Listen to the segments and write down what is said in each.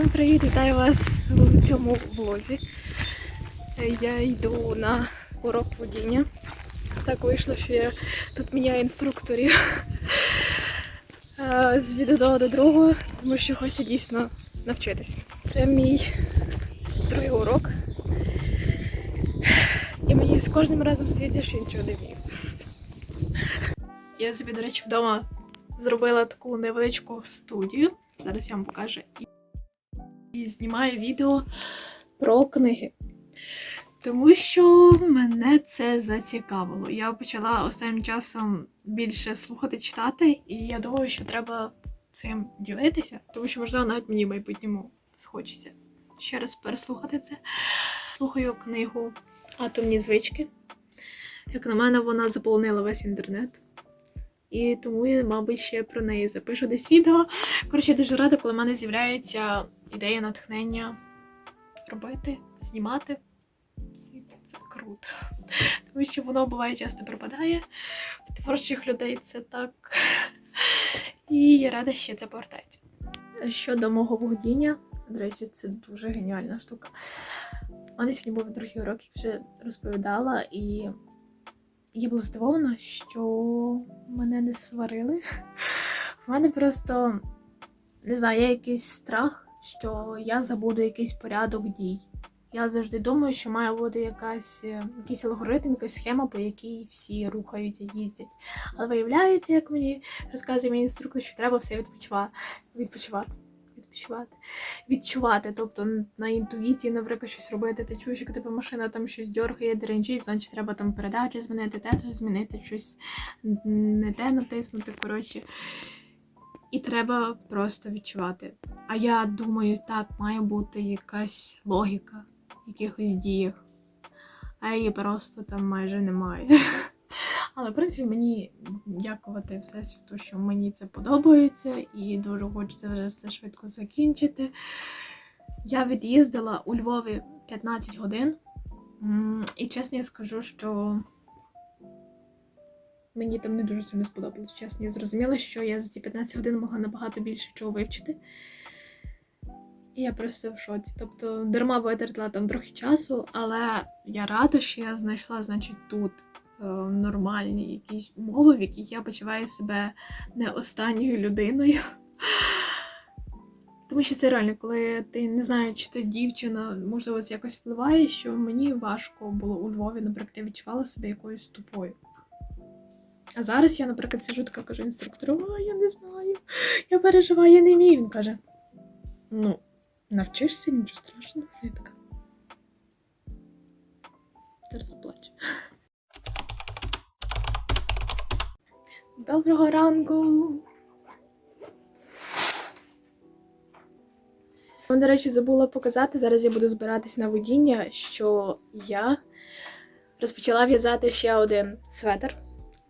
Всім привіт! Вітаю вас у цьому влозі. Я йду на урок водіння. Так вийшло, що я тут міняю інструкторів е, з від одного до другого, тому що хочеться дійсно навчитись. Це мій другий урок. І мені з кожним разом здається, що я нічого не вмію. Я собі, до речі, вдома зробила таку невеличку студію. Зараз я вам покажу. І, знімаю відео про книги. Тому що мене це зацікавило. Я почала останнім часом більше слухати, читати, і я думаю, що треба цим ділитися, тому що, можливо, навіть мені в майбутньому схочеться ще раз переслухати це. Слухаю книгу Атомні звички. Як на мене, вона заполонила весь інтернет. І тому я, мабуть, ще про неї запишу десь відео. Коротше, дуже рада, коли в мене з'являється ідея натхнення робити, знімати. І це круто. Тому що воно буває часто пропадає. В творчих людей це так. І я рада, що це повертається. Щодо мого водіння, до речі, це дуже геніальна штука. У мене сьогодні був другий урок, я вже розповідала, і я була здивована, що мене не сварили. У мене просто не знаю, є якийсь страх, що я забуду якийсь порядок дій. Я завжди думаю, що має бути якась, е, якийсь алгоритм, якась схема, по якій всі рухаються, їздять. Але виявляється, як мені розказує мій інструктор, що треба все відпочивати. Відпочивати. Відпочивати. Відчувати. Тобто на інтуїції, наприклад, щось робити. Ти чуєш, як тебе машина там щось дергає, деренчить, значить треба там передачу змінити, те змінити, щось не те натиснути. Коротше. І треба просто відчувати. А я думаю, так, має бути якась логіка в якихось діях. А її просто там майже немає. Але в принципі мені дякувати Всесвіту, що мені це подобається, і дуже хочеться вже все швидко закінчити. Я від'їздила у Львові 15 годин, і чесно я скажу, що мені там не дуже сильно сподобалось. Чесно, я зрозуміла, що я за ці 15 годин могла набагато більше чого вивчити. І я просто в шоці. Тобто дарма витратила там трохи часу, але я рада, що я знайшла, значить, тут е, нормальні якісь умови, в яких я почуваю себе не останньою людиною. Тому що це реально, коли ти не знаю, чи ти дівчина, можливо, це якось впливає, що мені важко було у Львові, наприклад, я відчувала себе якоюсь тупою. А зараз я, наприклад, сижу така кажу інструктору, а я не знаю, я переживаю, я не вмію. Він каже: ну, навчишся, нічого страшного. Я така. Зараз заплачу. Доброго ранку! Вам, до речі, забула показати. Зараз я буду збиратись на водіння, що я розпочала в'язати ще один светр.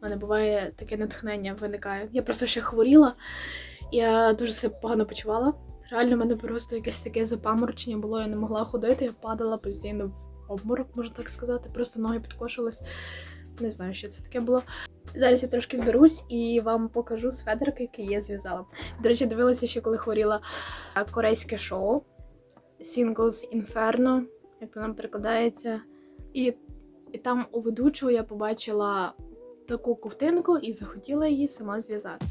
У мене буває таке натхнення виникає. Я просто ще хворіла, я дуже себе погано почувала. Реально, в мене просто якесь таке запаморочення було, я не могла ходити, я падала постійно в обморок, можна так сказати. Просто ноги підкошились. Не знаю, що це таке було. Зараз я трошки зберусь і вам покажу сведерки, які я зв'язала. До речі, дивилася ще, коли хворіла корейське шоу Singles Inferno, як то нам перекладається. І, і там у ведучого я побачила таку ковтинку і захотіла її сама зв'язати.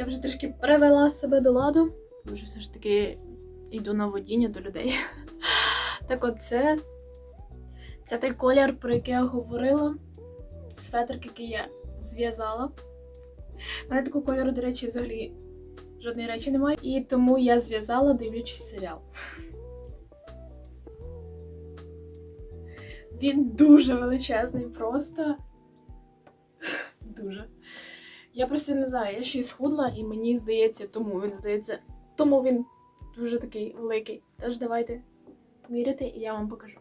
Я вже трішки привела себе до ладу. Вже все ж таки йду на водіння до людей. Так от це, це той колір, про який я говорила. Светрик, який я зв'язала. У мене такого кольору, до речі, взагалі жодної речі немає. І тому я зв'язала, дивлячись серіал. Він дуже величезний, просто дуже. Я просто не знаю, я ще й схудла, і мені здається, тому він здається, тому він дуже такий великий. Тож давайте міряти, і я вам покажу.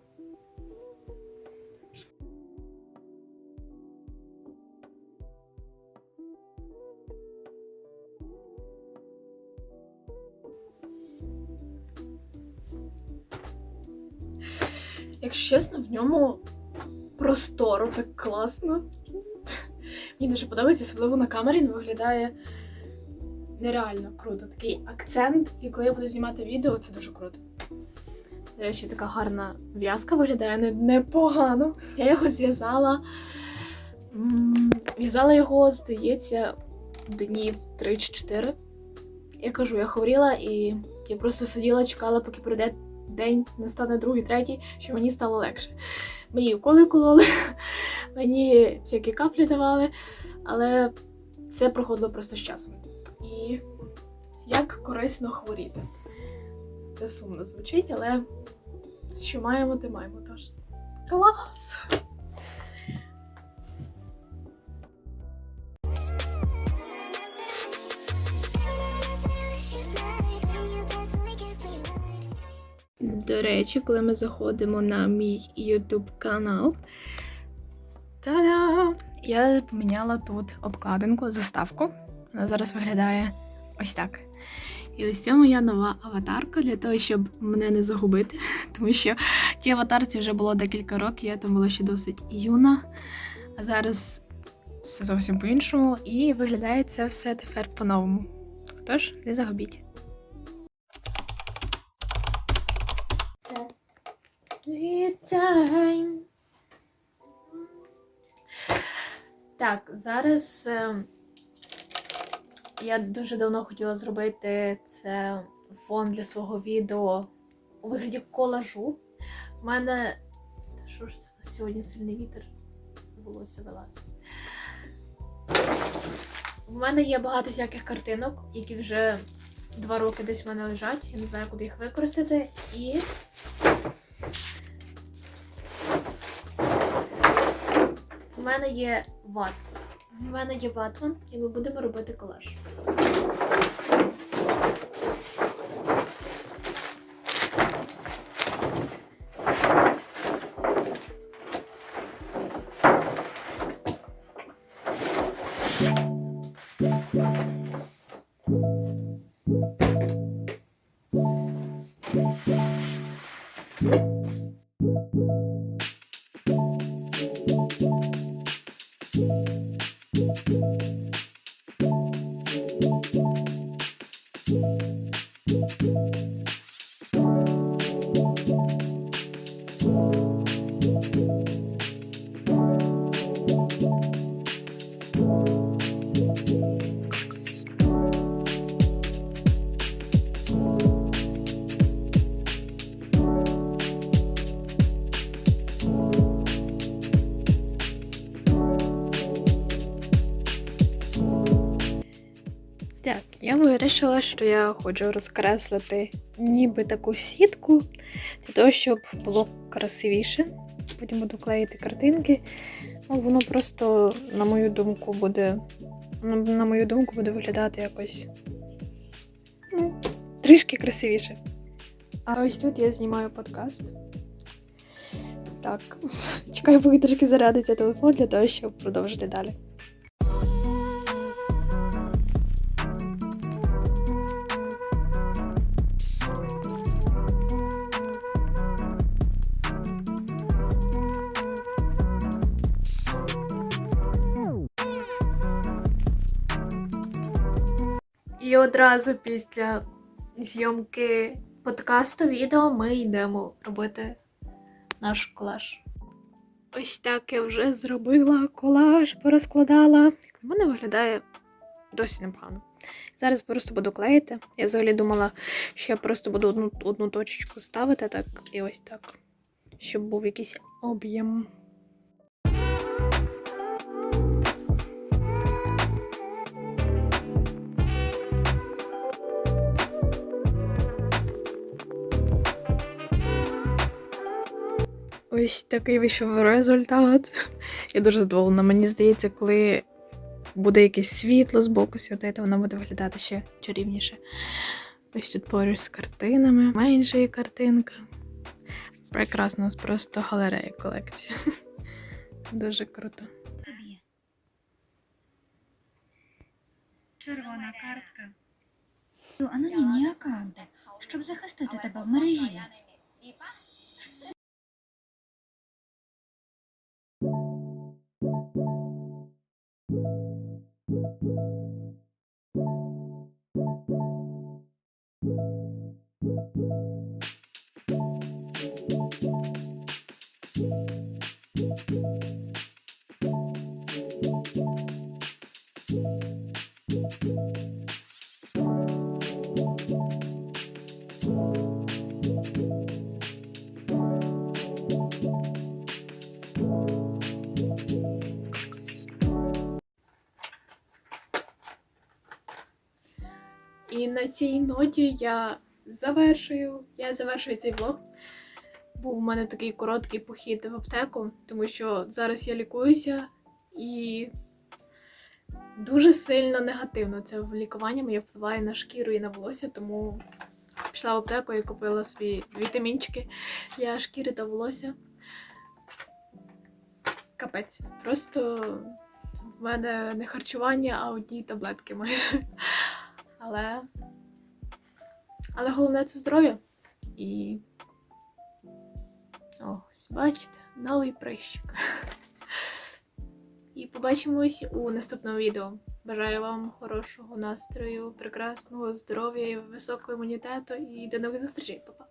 Якщо чесно, в ньому просторо, так класно. Мені дуже подобається, особливо на камері він виглядає нереально круто. Такий акцент, і коли я буду знімати відео, це дуже круто. До речі, така гарна в'язка виглядає непогано. Я його зв'язала. В'язала його, здається, днів 3 чи 4. Я кажу, я хворіла і я просто сиділа, чекала, поки пройде день, настане другий, третій, що мені стало легше. Мені уколи кололи, мені всякі каплі давали, але це проходило просто з часом. І як корисно хворіти. Це сумно звучить, але що маємо, те маємо теж. Клас! До речі, коли ми заходимо на мій YouTube канал, та-да! Я поміняла тут обкладинку, заставку. Вона зараз виглядає ось так. І ось це моя нова аватарка для того, щоб мене не загубити. Тому що ті аватарці вже було декілька років, я там була ще досить юна. А зараз все зовсім по-іншому, і виглядає це все тепер по-новому. Тож, не загубіть. Time. Так, зараз е, я дуже давно хотіла зробити це фон для свого відео у вигляді колажу. У мене. Та що ж це сьогодні сильний вітер? Волосся вилазить. У мене є багато всяких картинок, які вже два роки десь в мене лежать. Я не знаю, куди їх використати. І мене є ватман. В мене є ватман, і ми будемо робити колаж. Вирішила, що я хочу розкреслити ніби таку сітку, для того, щоб було красивіше. Потім буду клеїти картинки. Ну, воно просто, на мою думку, буде. На, мою думку, буде виглядати якось. Ну, трішки красивіше. А ось тут я знімаю подкаст. Так, чекаю, поки трішки зарядиться телефон для того, щоб продовжити далі. Одразу після зйомки подкасту відео ми йдемо робити наш колаж. Ось так я вже зробила колаж, порозкладала. Як на мене виглядає досить непогано. Зараз просто буду клеїти. Я взагалі думала, що я просто буду одну, одну точечку ставити так і ось так, щоб був якийсь об'єм. Ось такий вийшов результат. Я дуже задоволена. Мені здається, коли буде якесь світло з боку світити, воно буде виглядати ще чарівніше. Ось тут поруч з картинами. Менша є картинка. Прекрасно, у нас просто галерея колекція. Дуже круто. Червона картка. Анонімні аккаунти, щоб захистити тебе в мережі. І на цій ноті я завершую. Я завершую цей влог. Був у мене такий короткий похід в аптеку, тому що зараз я лікуюся і дуже сильно негативно це в лікування моє впливає на шкіру і на волосся, тому пішла в аптеку і купила собі вітамінчики для шкіри та волосся. Капець. Просто в мене не харчування, а одні таблетки майже. Але. Але головне це здоров'я. І. Ось, бачите, новий прищик. І побачимось у наступному відео. Бажаю вам хорошого настрою, прекрасного здоров'я і високого імунітету. І до нових зустрічей, Па-па!